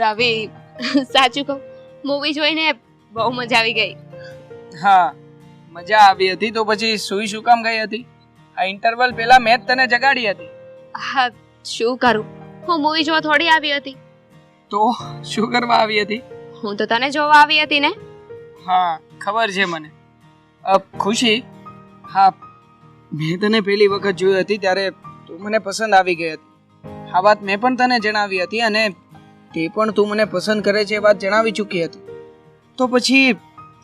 રવિ સાચું કહું મૂવી જોઈને બહુ મજા આવી ગઈ. હા મજા આવી હતી તો પછી સુઈ શું કામ ગઈ હતી? આ ઇન્ટરવલ પહેલા મેં જ તને જગાડી હતી. હા શું કરું? હું મૂવી જોવા થોડી આવી હતી. તો શું કરવા આવી હતી? હું તો તને જોવા આવી હતી ને? હા ખબર છે મને. અબ ખુશી? હા મેં તને પહેલી વખત જોઈ હતી ત્યારે તું મને પસંદ આવી ગઈ હતી. આ વાત મેં પણ તને જણાવી હતી અને તે પણ તું મને પસંદ કરે છે એ વાત જણાવી ચૂકી હતી. તો પછી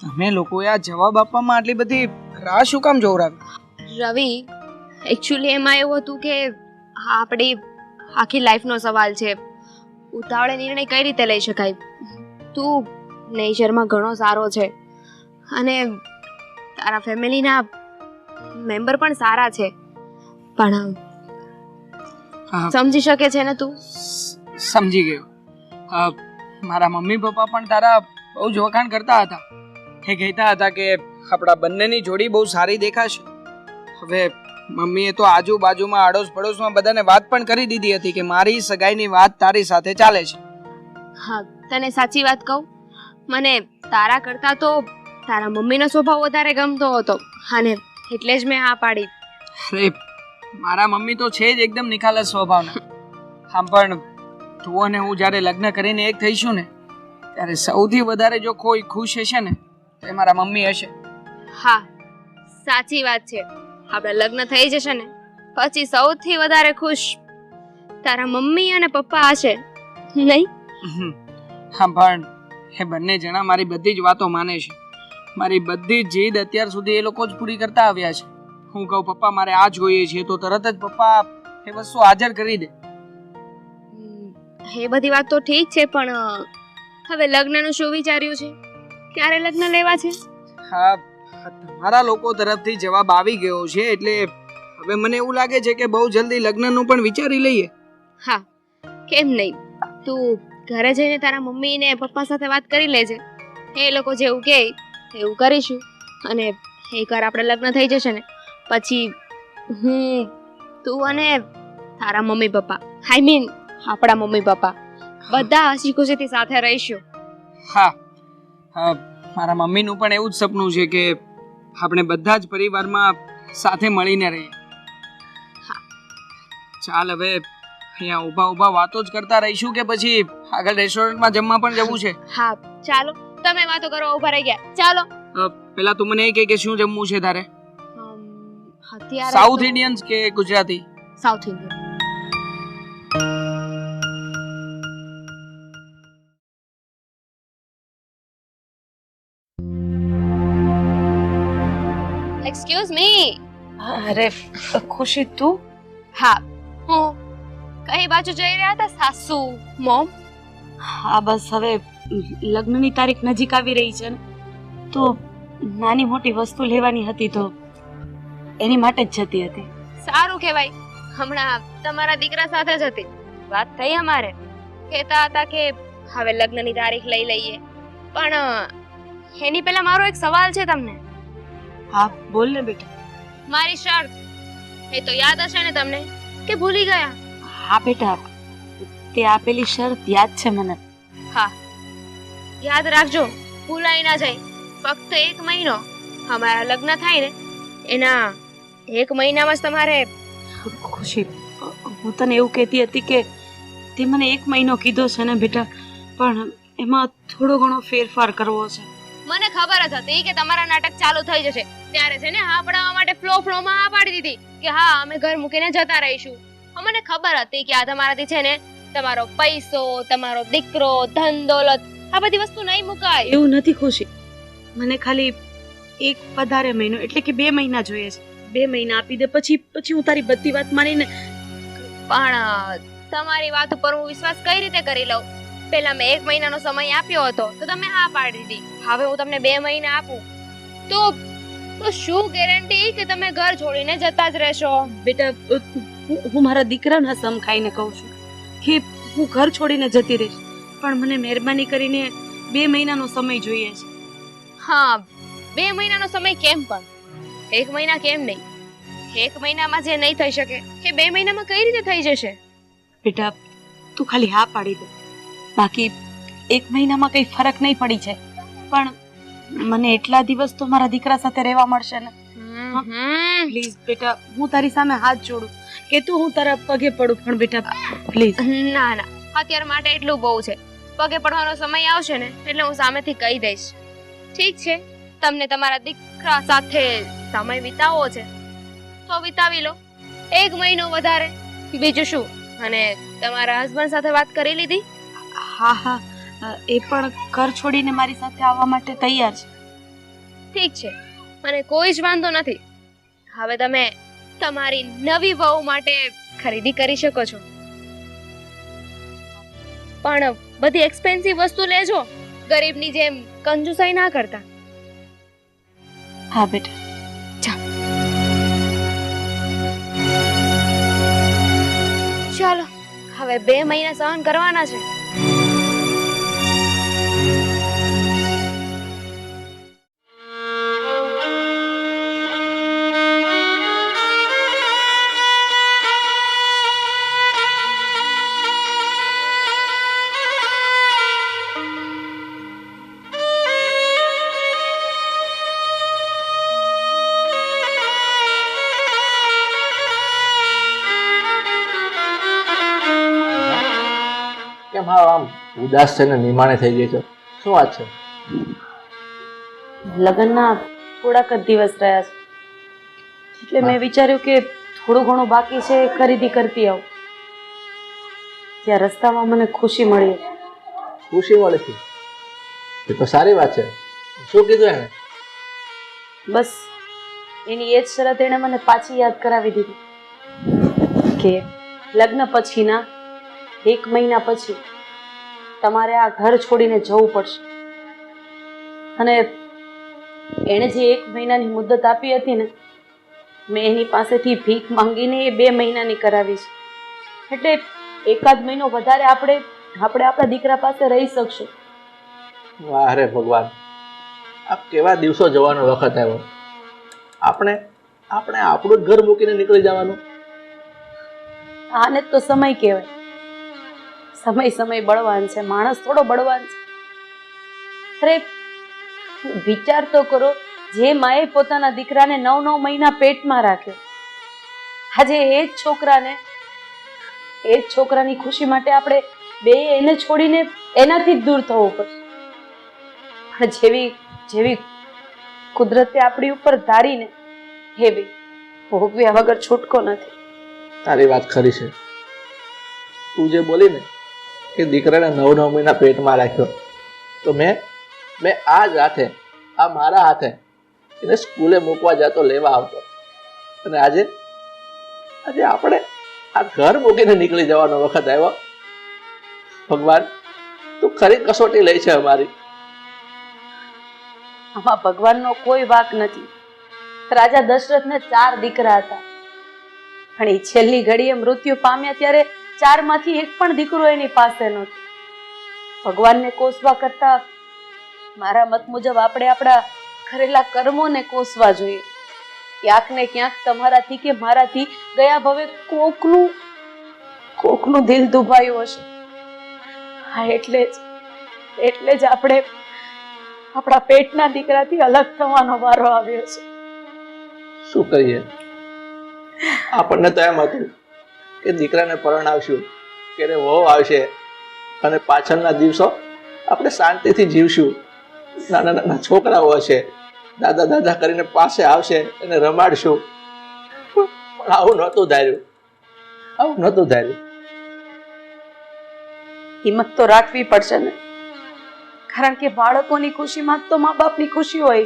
તમે લોકોએ આ જવાબ આપવામાં આટલી બધી રાહ શું કામ જોવરાવી? રવિ એકચ્યુઅલી એમાં એવું હતું કે હા આપણી આખી લાઈફનો સવાલ છે. ઉતાવળે નિર્ણય કઈ રીતે લઈ શકાય? તું નેચરમાં ઘણો સારો છે અને તારા ફેમિલીના મેમ્બર પણ સારા છે. પણ સમજી શકે છે ને તું? સમજી ગયો. મારા મમ્મી પપ્પા પણ તારા બહુ જ વખાણ કરતા હતા. એ કહેતા હતા કે આપણા બંનેની જોડી બહુ સારી દેખાશે. હવે મમ્મીએ તો આજુબાજુમાં આડોશ પડોશમાં બધાને વાત પણ કરી દીધી હતી કે મારી સગાઈની વાત તારી સાથે ચાલે છે. હા તને સાચી વાત કહું. મને તારા કરતાં તો તારા મમ્મીનો સ્વભાવ વધારે ગમતો હતો. અને એટલે જ મેં હા પાડી. અરે મારા મમ્મી તો છે જ એકદમ નિખાલસ સ્વભાવના. આમ પણ તું અને હું જ્યારે લગ્ન કરીને એક થઈશું ને ત્યારે સૌથી વધારે જો કોઈ ખુશ હશે ને તો એ મારા મમ્મી હશે. હા સાચી વાત છે. આપણે લગ્ન થઈ જશે ને પછી સૌથી વધારે ખુશ તારા મમ્મી અને પપ્પા હશે નહીં? હમ. હા પણ એ બંને જણા મારી બધી જ વાતો માને છે. મારી બધી જ જીદ અત્યાર સુધી એ લોકો જ પૂરી કરતા આવ્યા છે. હું કહું પપ્પા મારે આ જોઈએ છે તો તરત જ પપ્પા એ વસ્તુ હાજર કરી દે. એ બધી વાત તો ઠીક છે પણ હવે લગ્નનું શું વિચાર્યું છે? ક્યારે લગ્ન લેવા છે? હા તમારા લોકો તરફથી જવાબ આવી ગયો છે એટલે હવે મને એવું લાગે છે કે બહુ જલ્દી લગ્નનું પણ વિચારી લઈએ. હા કેમ નહીં? તું ઘરે જઈને તારા મમ્મી ને પપ્પા સાથે વાત કરી લેજે. એ લોકો જેવું કહે એવું કરીશું. અને એકવાર આપણે લગ્ન થઈ જશે ને પછી હું તું અને તારા મમ્મી પપ્પા આઈ મીન આપણા મમ્મી પપ્પા. બધા હસી ખુશીથી સાથે રહીશું. હા. હા મારા મમ્મીનું પણ એવું જ સપનું છે કે આપણે બધા જ પરિવારમાં સાથે મળીને રહીએ. ચાલ હવે અહીંયા ઊભા ઊભા વાતો જ કરતા રહીશું કે પછી આગળ રેસ્ટોરન્ટમાં જમવા પણ જવું છે? હા ચાલો. તમે વાતો કરો ઊભા રહી ગયા. ચાલો. પેલા તું મને એ કહે કે શું જમવું છે તારે? સાઉથ ઇન્ડિયન્સ કે Gujarati? South Indian excuse me અરે ખુશી તું? હા હું કઈ બાજુ જઈ રહ્યા હતા સાસુ મોમ? હા બસ હવે લગ્નની તારીખ નજીક આવી રહી છે તો નાની મોટી વસ્તુ લેવાની હતી તો એની માટે જ જતી હતી. સારું કહેવાય. હમણાં તમારા દીકરા સાથે જ હતી. વાત થઈ અમારે. કહેતા હતા કે હવે લગ્નની તારીખ લઈ લઈએ. પણ એની પહેલા મારો એક સવાલ છે તમને. હા બોલ ને બેટા. મારી શર્ત એ તો યાદ હશે ને તમને કે ભૂલી ગયા? હા બેટા તે આપેલી શરત યાદ છે મને. હા. યાદ રાખજો ભૂલાઈ ના જાય. ફક્ત એક મહિનો અમારા લગ્ન થાય ને એના એક મહિનામાં જ તમારે ખુશી હું તને એવું કહેતી હતી કે તે મને એક મહિનો કીધો છે ને બેટા પણ એમાં થોડો ઘણો ફેરફાર કરવો છે. મને ખબર જ હતી કે તમારા નાટક ચાલુ થઈ જશે. ત્યારે છે ને હા પડાવવા માટે ફ્લો ફ્લો માં હા પાડી દીધી કે હા અમે ઘર મૂકીને જતા રહીશું. મને ખબર હતી કે આ તમારાથી છે ને તમારો પૈસો તમારો દીકરો ધન દોલત આ બધી વસ્તુ નહીં મુકાય. એવું નથી ખુશી. મને ખાલી એક વધારે મહિનો એટલે કે બે મહિના જોઈએ છે. બે મહિના આપી દે પછી પછી હું તારી બધી વાત માનીને પણ તમારી વાત ઉપર હું વિશ્વાસ કઈ રીતે કરી લઉં? પહેલા મેં એક મહિનાનો સમય આપ્યો હતો તો તમે હા પાડી દીધી હવે હું તમને બે મહિના આપું. તો તો શું ગેરંટી કે તમે ઘર છોડીને જતા જ રહેશો? બેટા હું હું મારા દીકરાના સમ ખાઈને કહું છું કે હું ઘર છોડીને જતી રહીશ પણ મને મહેરબાની કરીને બે મહિનાનો સમય જોઈએ છે. હા બે મહિનાનો સમય કેમ પણ? એક મહિના કેમ નહીં? એક મહિનામાં જે નહીં થઈ શકે એ બે મહિનામાં કઈ રીતે થઈ જશે? બેટા તું ખાલી હા પાડી દે. બાકી એક મહિનામાં કંઈ ફરક નહીં પડી છે. પણ મને એટલા દિવસ તો મારા દીકરા સાથે રહેવા મળશે ને. પ્લીઝ બેટા હું તારી સામે હાથ જોડું. કે તું હું તારા પગે પડું પણ બેટા પ્લીઝ ના ના. અત્યાર માટે એટલું બહુ છે. પગે પડવાનો સમય આવશે ને એટલે હું સામેથી કહી દઈશ. ઠીક છે તમને તમારા દીકરા સાથે સમય વિતાવવો છે તો વિતાવી લો. એક મહિનો વધારે. બીજું શું? અને તમારા હસબન્ડ સાથે વાત કરી લીધી? હા હા. એ પણ ઘર છોડીને મારી સાથે આવવા માટે તૈયાર છે. ઠીક છે. મને કોઈ જ વાંધો નથી. હવે તમે તમારી નવી વહુ માટે ખરીદી કરી શકો છો. પણ બધી એક્સપેન્સિવ વસ્તુ લેજો. ગરીબની જેમ કંજુસાઈ ના કરતા. હા બેટા. ચાલો હવે બે મહિના સહન કરવાના છે. ઉદાસ છે ને નિમાણે થઈ ગઈ છે. શું વાત છે? લગ્નના થોડાક જ દિવસ રહ્યા છે. એટલે મેં વિચાર્યું કે થોડું ઘણું બાકી છે ખરીદી કરતી આવું. ત્યાં રસ્તામાં મને ખુશી મળી. ખુશી મળે છે એ તો સારી વાત છે. શું કીધું એને બસ એની એ જ શરત એણે મને પાછી યાદ કરાવી દીધી. કે લગ્ન પછીના એક મહિના પછી તમારે આ ઘર છોડીને જવું પડશે. અને એણે જે એક મહિનાની મુદત આપી હતી ને મેં એની પાસેથી ભીખ માંગીને એ બે મહિનાની કરાવી છે. એટલે એકાદ મહિનો વધારે આપણે આપણે આપણા દીકરા પાસે રહી શકશું. વાહ રે ભગવાન. આ કેવા દિવસો જવાનો વખત આવ્યો. આપણે આપણે આપણું જ ઘર મૂકીને નીકળી જવાનું. આને તો સમય કહેવાય. સમય સમય બળવાન છે, માણસ થોડો બળવાન છે. અરે, વિચાર તો કરો, જે માએ પોતાના દીકરાને નવ નવ મહિના પેટમાં રાખ્યો. આજે એ જ છોકરાને, એ જ છોકરાની ખુશી માટે આપણે બે એને છોડીને એનાથી જ દૂર થવું પડશે. પણ જેવી જેવી કુદરતે આપણી ઉપર ધારીને બે ભોગવ્યા વગર છૂટકો નથી. તારી વાત ખરી છે. તું જે બોલી ને કે દીકરાને નવ નવ મહિના પેટમાં રાખ્યો. તો મેં મેં આ જ હાથે, આ મારા હાથે એને સ્કૂલે મૂકવા જતો લેવા આવતો. અને આજે આજે આપણે આ ઘર મૂકીને નીકળી જવાનો વખત આવ્યો. ભગવાન, તું ખરી કસોટી લઈ છે અમારી. આમાં ભગવાનનો કોઈ વાક નથી. રાજા દશરથને ચાર દીકરા હતા. પણ એ છેલ્લી ઘડીએ મૃત્યુ પામ્યા ત્યારે ચારમાંથી એક પણ દીકરો એની પાસે નથી. ભગવાનને કોસવા કરતા મારા મત મુજબ આપણે આપણા કરેલા કર્મોને કોસવા જોઈએ. ક્યાંક ને ક્યાંક તમારાથી કે મારાથી ગયા ભવે કોકનું કોકનું દિલ દુભાયું હશે. હા, એટલે જ એટલે જ આપણે આપણા પેટના દીકરાથી અલગ થવાનો વારો આવ્યો છે. શું કહીએ આપણને તો એમ હતું કે દીકરાને પરણાવશું કે રે વહુ આવશે અને પાછળના દિવસો આપણે શાંતિથી જીવશું. નાના નાના છોકરાઓ હશે, દાદા દાદા કરીને પાસે આવશે અને રમાડશું. પણ આવું નહોતું ધાર્યું. આવું નહોતું ધાર્યું. હિંમત તો રાખવી પડશે ને. કારણ કે બાળકોની ખુશીમાં તો મા બાપની ખુશી હોય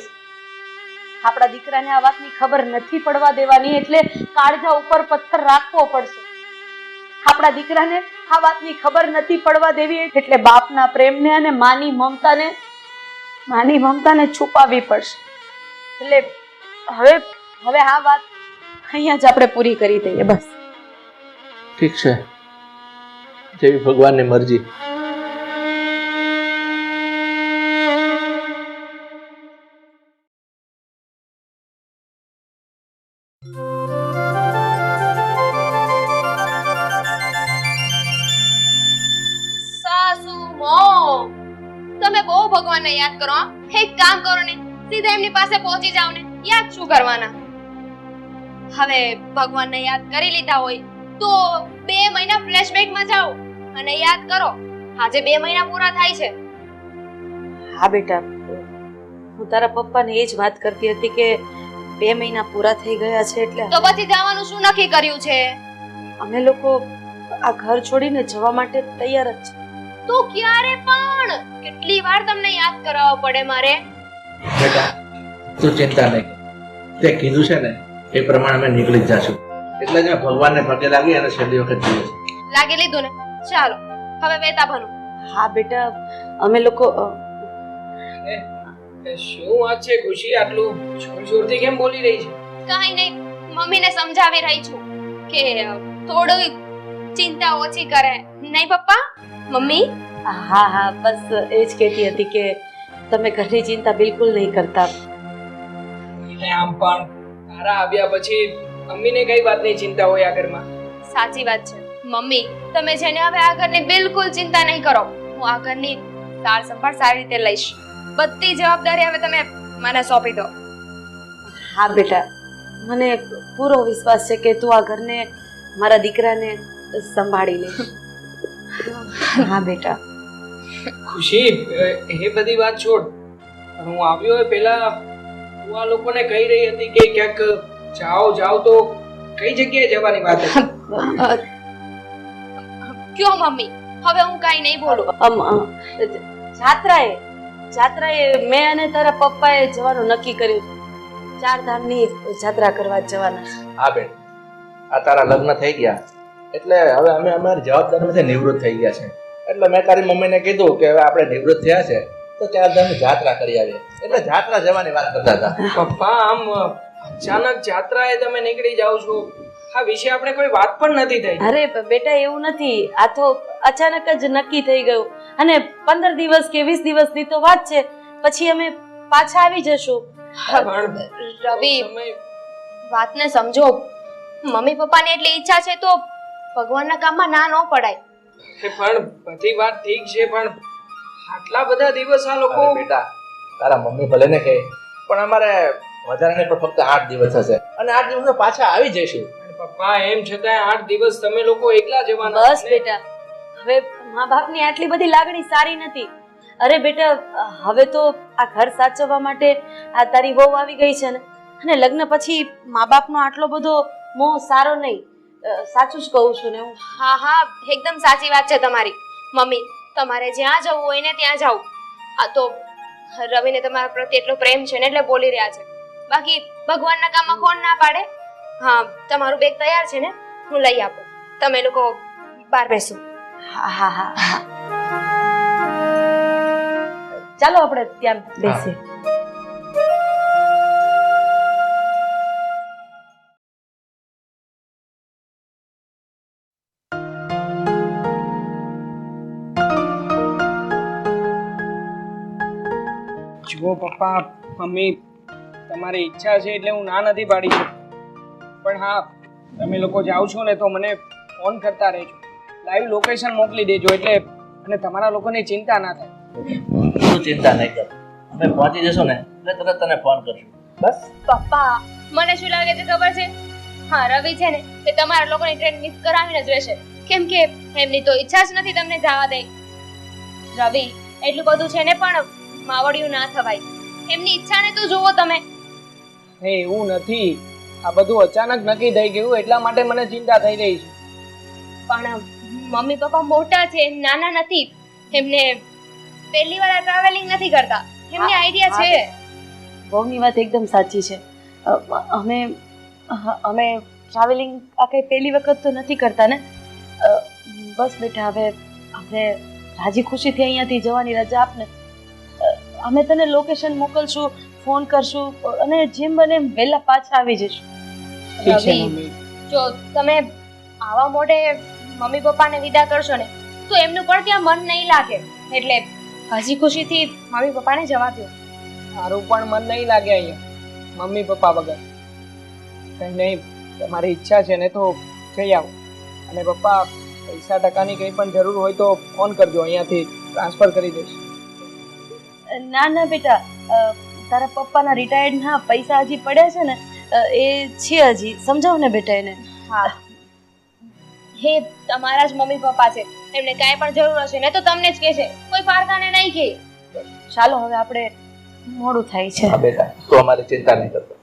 આપણા દીકરાને આ વાતની ખબર નથી પડવા દેવાની, એટલે કાળજા ઉપર પથ્થર રાખવો પડશે. આપણા દીકરાને આ વાતની ખબર નથી પડવા દેવી, એટલે બાપના પ્રેમને અને માની મમતાને માની મમતાને છુપાવવી પડશે. એટલે હવે હવે આ વાત અહીંયા જ આપણે પૂરી કરી દઈએ, બસ. ઠીક છે. જેવી ભગવાનની મરજી. યાદ કરો એક કામ કરો ને સીધા એમની પાસે પહોંચી જાઓ ને યાદ શું કરવાના? હવે ભગવાનને યાદ કરી લીધા હોય તો બે મહિના ફ્લેશબેકમાં જાઓ અને યાદ કરો આજે બે મહિના પૂરા થાય છે. હા બેટા હું તારા પપ્પાને એ જ વાત કરતી હતી કે બે મહિના પૂરા થઈ ગયા છે એટલે તો પછી જવાનું શું નક્કી કર્યું છે? અમે લોકો આ ઘર છોડીને જવા માટે તૈયાર જ છે. તો ક્યારે પણ? કેટલી વાર તમને યાદ કરાવવા પડે મારે? બેટા તું ચિંતા નહીં. તે કીધું છે ને એ પ્રમાણે મેં નીકળી જ જાશું. એટલે જ મેં ભગવાનને પગે લાગી અને છેલ્લી વખત જોઈએ છે લાગી લીધું ને? ચાલો હવે વેતા ભણો હા બેટા અમે લોકો શું વાત છે ખુશી? આટલું જોર જોરથી કેમ બોલી રહી છે? કાઈ નહીં મમ્મીને સમજાવી રહી છું કે થોડી ચિંતા ઓછી કરે. નહીં પપ્પા? મમ્મી? હા હા બસ એ જ કહેતી હતી કે તમે ઘરની ચિંતા બિલકુલ નહીં કરતા. એટલે આમ પણ તારા આવ્યા પછી મમ્મીને કઈ વાતની ચિંતા હોય આ ઘરમાં? સાચી વાત છે. મમ્મી તમે જેને હવે આ ઘરની બિલકુલ ચિંતા નહીં કરો હું આ ઘરની સાર સંભાળ સારી રીતે લઈશ. બધી જવાબદારી હવે તમે મને સોંપી દો. હા બેટા. મને પૂરો વિશ્વાસ છે કે તું આ ઘરને મારા દીકરાને સંભાળી લે. હા બેટા. ખુશી એ બધી વાત છોડ. હું આવ્યો એ પહેલા હું આ લોકોને કહી રહી હતી કે ક્યાંક જાઓ જાઓ તો કઈ જગ્યાએ જવાની વાત હતી? કયો મમ્મી? હવે હું કાંઈ નહીં બોલું. જાત્રાએ જાત્રાએ મેં અને તારા પપ્પાએ જવાનું નક્કી કર્યું. ચાર ધામની જાત્રા કરવા જવાના હા બેન. આ તારા લગ્ન થઈ ગયા. એટલે હવે અમે અમારી જવાબદારીમાંથી નિવૃત્ત થઈ ગયા છે. એટલે મેં તારી મમ્મીને કીધું કે હવે આપણે નિવૃત્ત થયા છે તો ચાર ધામની જાત્રા કરી આવીએ. એટલે જાત્રા જવાની વાત કરતા હતા. પપ્પા આમ અચાનક જાત્રાએ તમે નીકળી જાઓ છો. આ વિશે આપણે કોઈ વાત પણ નથી થઈ. અરે બેટા એવું નથી. આ તો અચાનક જ નક્કી થઈ ગયું. અને પંદર દિવસ કે વીસ દિવસની તો વાત છે. પછી અમે પાછા આવી જશું. રવિ વાતને સમજો. મમ્મી પપ્પાની એટલી ઈચ્છા છે તો ભગવાનના કામમાં ના ન પડાય. એ પણ બધી વાત ઠીક છે પણ આટલા બધા દિવસ આ લોકો અરે બેટા તારા મમ્મી ભલે ને કહે પણ અમારે વધારે પણ ફક્ત આઠ દિવસ હશે. અને આઠ દિવસ પાછા આવી જઈશું. પણ પપ્પા એમ છતાંય આઠ દિવસ તમે લોકો એકલા જવાના બસ બેટા હવે મા બાપની આટલી બધી લાગણી સારી નથી. અરે બેટા હવે તો આ ઘર સાચવવા માટે આ તારી વહુ આવી ગઈ છે ને. અને લગ્ન પછી મા બાપનો આટલો બધો મોહ સારો નહીં. સાચું જ કહું છું ને હું. હા હા એકદમ સાચી વાત છે તમારી. મમ્મી તમારે જ્યાં જવું હોય ને ત્યાં જાઉં આ તો રવિને તમારા પ્રત્યે એટલો પ્રેમ છે ને એટલે બોલી રહ્યા છે. બાકી ભગવાનના કામમાં કોણ ના પાડે? હા તમારું બેગ તૈયાર છે ને? હું લઈ આપું. તમે લોકો બહાર બેસો. હા હા હા હા. ચાલો આપણે ત્યાં બેસીએ. જુઓ પપ્પા મમ્મી તમારી ઈચ્છા છે એટલે હું ના નથી પાડી શકું પણ હા તમે લોકો જાઓ છો ને તો મને ફોન કરતા રહેજો. લાઈવ લોકેશન મોકલી દેજો એટલે અને તમારા લોકોની ચિંતા ના થાય. તું ચિંતા નહીં કર. અમે પહોંચી જશું ને એટલે તરત તને ફોન કરશું. બસ. પપ્પા મને શું લાગે છે ખબર છે? હા રવિ છે ને એ તમારા લોકોની ટ્રેન મિસ કરાવીને જ રહેશે. કેમ કે એમની તો ઈચ્છા જ નથી તમને જવા દે રવિ એટલું બધું છે ને પણ માવડિયું ના થવાય. એમની ઈચ્છાને તો જુઓ તમે. હે એવું નથી. આ બધું અચાનક નક્કી થઈ ગયું એટલા માટે મને ચિંતા થઈ રહી છે. પણ મમ્મી પપ્પા મોટા છે નાના નથી. એમને પહેલી વાર ટ્રાવેલિંગ નથી કરતા. એમને આઈડિયા છે. બહુની વાત એકદમ સાચી છે. અમે અમે ટ્રાવેલિંગ આ કઈ પહેલી વખત તો નથી કરતા ને. બસ બેટા હવે આપણે રાજી ખુશીથી અહીંયાથી જવાની રજા આપને. અમે તને લોકેશન મોકલશું ફોન કરશું અને જેમ બને એમ વહેલા પાછા આવી જઈશું. રવિ. જો તમે આવા મોઢે મમ્મી પપ્પાને વિદા કરશો ને તો એમનું પણ ત્યાં મન નહીં લાગે. એટલે હજી ખુશીથી મમ્મી પપ્પાને જવા દો મારું પણ મન નહીં લાગે અહીંયા મમ્મી પપ્પા વગર. કંઈ નહીં તમારી ઈચ્છા છે ને તો જઈ આવો. અને પપ્પા પૈસા ટકાની કંઈ પણ જરૂર હોય તો ફોન કરજો અહીંયાથી ટ્રાન્સફર કરી દઈશ. ના ના બેટા તારા પપ્પાના રિટાયર્ડના પૈસા હજી પડ્યા છે ને એ છે હજી. સમજાવ ને બેટા એને? હા. હે તમારા જ મમ્મી પપ્પા છે. એમને કાંઈ પણ જરૂર હશે ને તો તમને જ કહેશે કોઈ પારકાને નહીં કહે. ચાલો હવે આપણે મોડું થાય છે. હા બેટા તો અમારે ચિંતા નહીં કરતો.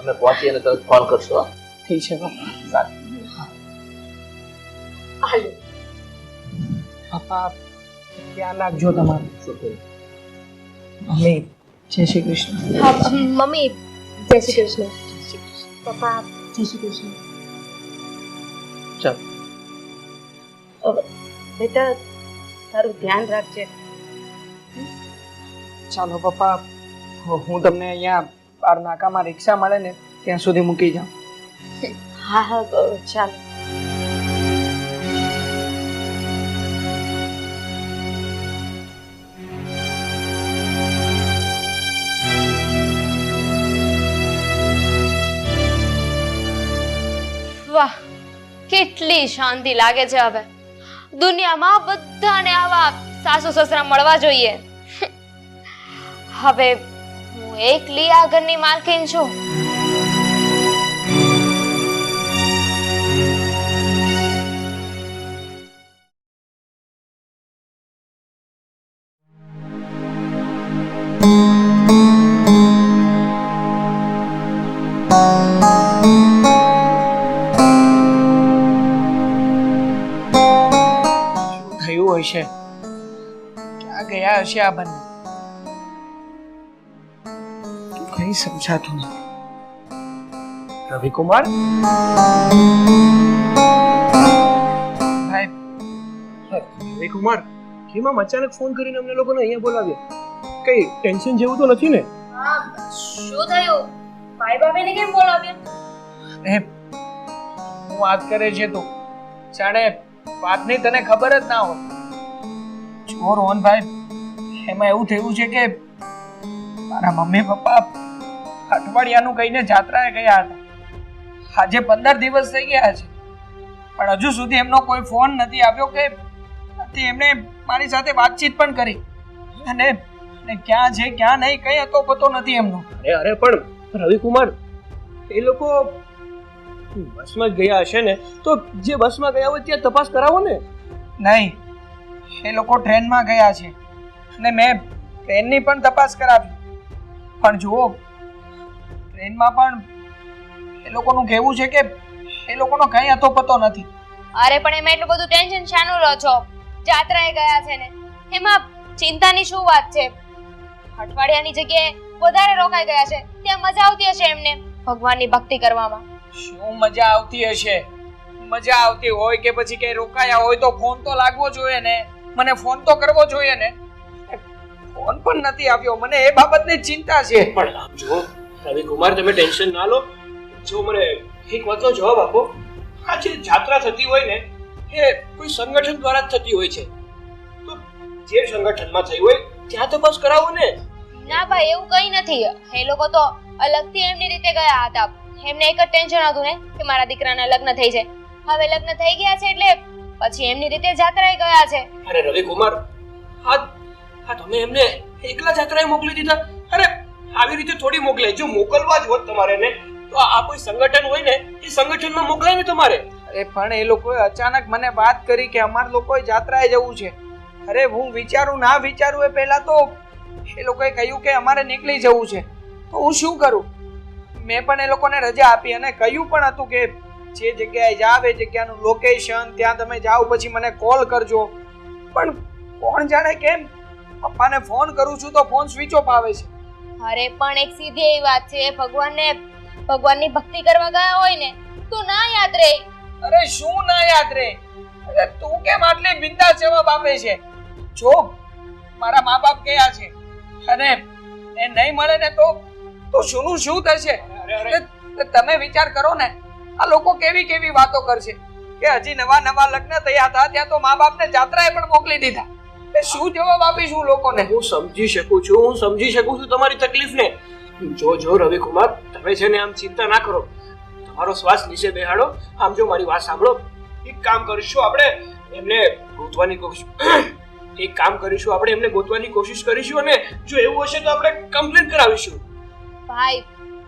અમે પહોંચીએ ને તરત ફોન કરશો હો? થઈ છે પપ્પા પપ્પા ધ્યાન રાખજો તમારું. શું? મમ્મી જય શ્રી કૃષ્ણ. હા મમ્મી જય શ્રી કૃષ્ણ. પપ્પા જય શ્રી કૃષ્ણ. ચાલ. બેટા તારું ધ્યાન રાખજે. ચાલો પપ્પા હું તમને અહીંયા બાર નાકામાં રિક્ષા મળે ને ત્યાં સુધી મૂકી જાઉં. હા હા ચાલો. કેટલી શાંતિ લાગે છે હવે. દુનિયામાં બધાને આવા સાસુ સસરા મળવા જોઈએ. હવે હું એકલી આ ઘરની માલકીન છું. હશે ક્યાં ગયા હશે આ બંને. કઈ સમજાતું નથી. રવિકુમાર? રવિકુમાર કેમ આમ અચાનક ફોન કરીને અમને લોકોને અહીંયા બોલાવ્યા? કઈ ટેન્શન જેવું તો નથી ને? શું થયું? ભાઈ ભાભીને કેમ બોલાવ્યા? એ હું વાત કરે છે તું. જાણે વાતની તને ખબર જ ના હોય. જો રોહનભાઈ એમાં એવું થયું છે કે મારા મમ્મી પપ્પા અઠવાડિયાનું કહીને જાત્રાએ ગયા હતા. આજે પંદર દિવસ થઈ ગયા છે. પણ હજુ સુધી એમનો કોઈ ફોન નથી આવ્યો કે નથી એમણે મારી સાથે વાતચીત પણ કરી. અને અને ક્યાં છે ક્યાં નહીં કઈ હતો પતો નથી એમનો. અરે અરે પણ રવિકુમાર એ લોકો બસમાં ગયા હશે ને તો જે બસમાં ગયા હોય ત્યાં તપાસ કરાવો ને. નહીં. એ લોકો ટ્રેનમાં ગયા છે. અને મેં ટ્રેનની પણ તપાસ કરાવી. પણ જુઓ ટ્રેનમાં પણ એ લોકોનું કહેવું છે કે એ લોકોનો કંઈ હતો પતો નથી. અરે પણ એમાં એટલું બધું ટેન્શન શાનું લો છો? જાત્રાએ ગયા છે ને એમાં ચિંતાની શું વાત છે? અઠવાડિયાની જગ્યાએ વધારે રોકાઈ ગયા છે ત્યાં મજા આવતી હશે એમને ભગવાનની ભક્તિ કરવામાં. શું મજા આવતી હશે? મજા આવતી હોય કે પછી કઈ રોકાયા હોય તો ફોન તો લાગવો જોઈએ ને. મને ફોન તો કરવો જોઈએ ને. ફોન પણ નથી આવ્યો. મને એ બાબતની ચિંતા છે. પણ જો રવિકુમાર તમે ટેન્શન ના લો. જો મને એક વાતનો જવાબ આપો. આ જે જાત્રા થતી હોય ને એ કોઈ સંગઠન દ્વારા જ થતી હોય છે. તો જે સંગઠનમાં થઈ હોય ત્યાં તપાસ કરાવો ને. ના ભાઈ એવું કંઈ નથી. એ લોકો તો અલગથી એમની રીતે ગયા હતા. એમને એક જ ટેન્શન હતું ને કે મારા દીકરાના લગ્ન થઈ જાય. હવે લગ્ન થઈ ગયા છે એટલે પછી એમની રીતે જાત્રાએ ગયા છે. અરે રવિકુમાર આ આ તમે એમને એકલા જાત્રાએ મોકલી દીધા. અરે આવી રીતે થોડી મોકલે જો મોકલવા જ હોત તમારે ને તો આ કોઈ સંગઠન હોય ને એ સંગઠનમાં મોકલાય ને તમારે. અરે પણ એ લોકોએ અચાનક મને વાત કરી કે અમાર લોકોએ જાત્રાએ જવું છે. અરે હું વિચારું ના વિચારું એ પહેલા તો એ લોકોએ કહ્યું કે અમારે નીકળી જવું છે. તો હું શું કરું? મેં પણ એ લોકોને રજા આપી અને કહ્યું પણ હતું કે જે જગ્યાએ જાવ એ જગ્યાનું લોકેશન ત્યાં તમે જાઓ પછી મને કોલ કરજો. પણ કોણ જાણે કેમ? પપ્પાને ફોન કરું છું તો ફોન સ્વિચ ઓફ આવે છે. અરે પણ એક સીધી એવી વાત છે ભગવાનને ભગવાનની ભક્તિ કરવા ગયા હોય ને તો ના યાદ રહે અરે શું ના યાદ રે? અરે તું કેમ આટલી બિંદા જવાબ આપે છે? જો મારા મા બાપ ગયા છે અને એ નહીં મળે ને તો તો શુંનું શું થશે? તમે વિચાર કરો ને. આ લોકો કેવી કેવી વાતો કરશે? કે હજી નવા નવા લગ્ન થયા હતા ત્યાં તો મા બાપને જાત્રાએ પણ મોકલી દીધા. એ શું જવાબ આપીશું લોકોને? હું સમજી શકું છું હું સમજી શકું છું તમારી તકલીફને. જો જો રવિકુમાર તમે છે ને આમ ચિંતા ના કરો. તમારો શ્વાસ નીચે બેહાડો. આમ જો મારી વાત સાંભળો. એક કામ કરીશું આપણે એમને ગોતવાની કોશિશ એક કામ કરીશું આપણે એમને ગોતવાની કોશિશ કરીશું અને જો એવું હશે તો આપણે કમ્પ્લેન કરાવીશું. ભાઈ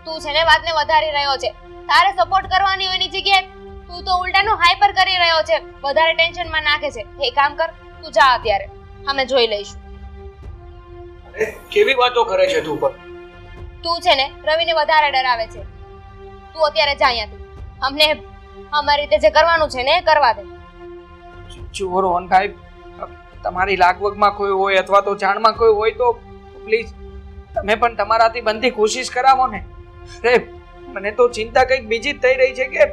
તું છે ને વાતને વધારી રહ્યો છે. તારે સપોર્ટ કરવાની હોય એની જગ્યાએ તું તો ઉલટાનું હાઈપર કરી રહ્યો છે. વધારે ટેન્શનમાં નાખે છે. એ કામ કર તું જા અત્યારે. અમે જોઈ લઈશું. અરે કેવી વાતો કરે છે તું પણ? તું છે ને રવિને વધારે ડરાવે છે. તું અત્યારે જા અહીંયાથી. અમને અમારી રીતે જે કરવાનું છે ને એ કરવા દે. જુઓ રોહનભાઈ તમારી લાગવગમાં કોઈ હોય અથવા તો જાણમાં કોઈ હોય તો પ્લીઝ તમે પણ તમારાથી બનતી કોશિશ કરાવો ને. અરે મને તો ચિંતા કંઈક બીજી જ થઈ રહી છે કે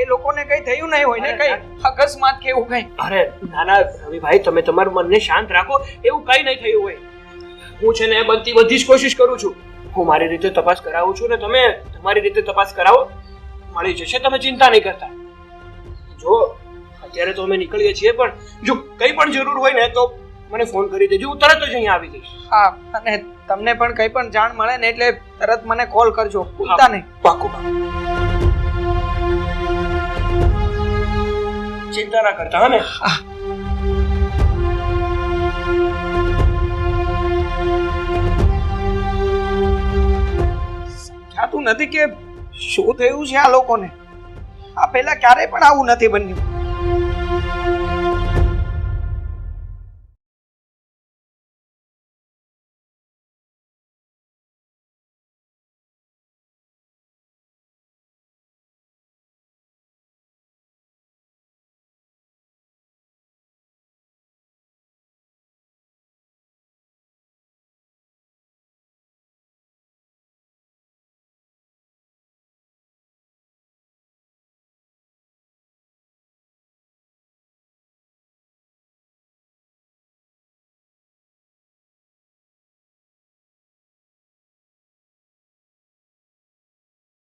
એ લોકોને કંઈ થયું નહીં હોય ને કંઈ અકસ્માત કે એવું કંઈ? અરે નાના રવિભાઈ તમે તમારું મનને શાંત રાખો. એવું કંઈ નહીં થયું હોય. હું છે ને બનતી બધી જ કોશિશ કરું છું. હું મારી રીતે તપાસ કરાવું છું ને તમે તમારી રીતે તપાસ કરાવો. મળી જશે તમે ચિંતા નહીં કરતા. જો અત્યારે તો અમે નીકળીએ છીએ પણ જો કંઈ પણ જરૂર હોય ને તો મને ફોન કરી દેજો હું તરત જ અહીંયા આવી જઈશ. હા અને તમને પણ કંઈ પણ જાણ મળે ને એટલે તરત મને કોલ કરજો ભૂલતા નહીં. પાકું પાકું. ચિંતા ના કરતા હા ને? સમજાતું નથી કે શું થયું છે આ લોકોને? આ પહેલા ક્યારેય પણ આવું નથી બન્યું.